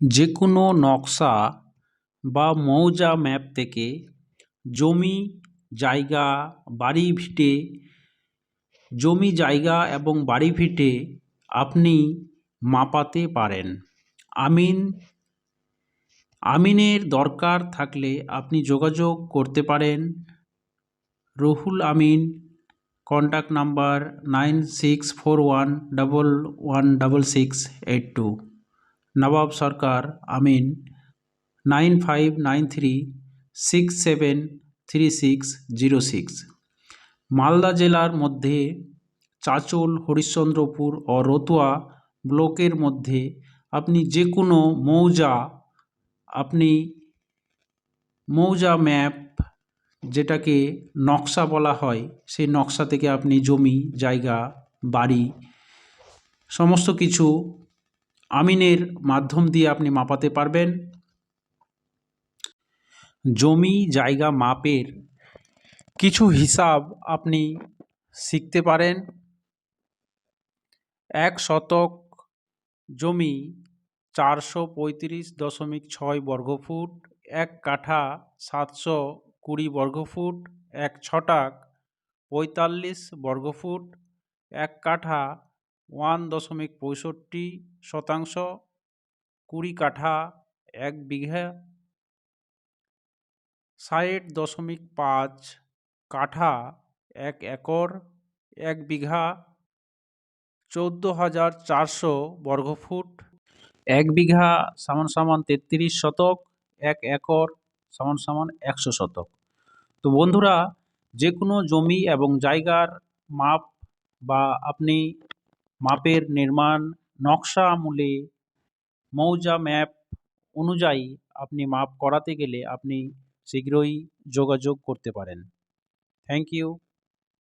যে কোনো নকশা বা মৌজা ম্যাপ থেকে জমি, জায়গা, বাড়ি ভিটে, জমি, জায়গা এবং বাড়ি ভিটে আপনি মাপাতে পারেন। আমিন, আমিনের দরকার থাকলে আপনি যোগাযোগ করতে পারেন। Ruhul Amin contact number nine six four one double one double six eight two Nawab Sarkar, Amin, nine five nine three six seven three six zero six. Malda জেলার মধ্যে চাঁচল, হরিশ্চন্দ্রপুর ও রতুয়া ব্লকের মধ্যে আপনি যে কোনো মৌজা, আপনি মৌজা ম্যাপ যেটাকে নকশা বলা হয়, সেই নকশা থেকে আপনি জমি, জায়গা, বাড়ি, সমস্ত কিছু আমিনের মাধ্যম দিয়ে আপনি মাপাতে পারবেন। জমি, জায়গা মাপের কিছু হিসাব আপনি শিখতে পারেন। এক শতক জমি চারশো পঁয়ত্রিশ দশমিক ছয় বর্গফুট, এক কাঠা সাতশো কুড়ি বর্গফুট, এক ছটাক পঁয়তাল্লিশ বর্গফুট, এক কাঠা ওয়ান দশমিক পঁয়ষট্টি শতাংশ, কুড়ি কাঠা, এক বিঘা, ষাট দশমিক পাঁচ কাঠা, এক একর, এক বিঘা, চৌদ্দো হাজার চারশো বর্গফুট। এক বিঘা সমান সমান তেত্রিশ শতক, এক একর সমান সমান একশো শতক। তো বন্ধুরা, যে কোনো জমি এবং জায়গার মাপ বা আপনি মাপের নির্মাণ, নকশা আমলে মৌজা ম্যাপ অনুযায়ী আপনি মাপ করাতে গেলে আপনি শীঘ্রই যোগাযোগ করতে পারেন। Thank you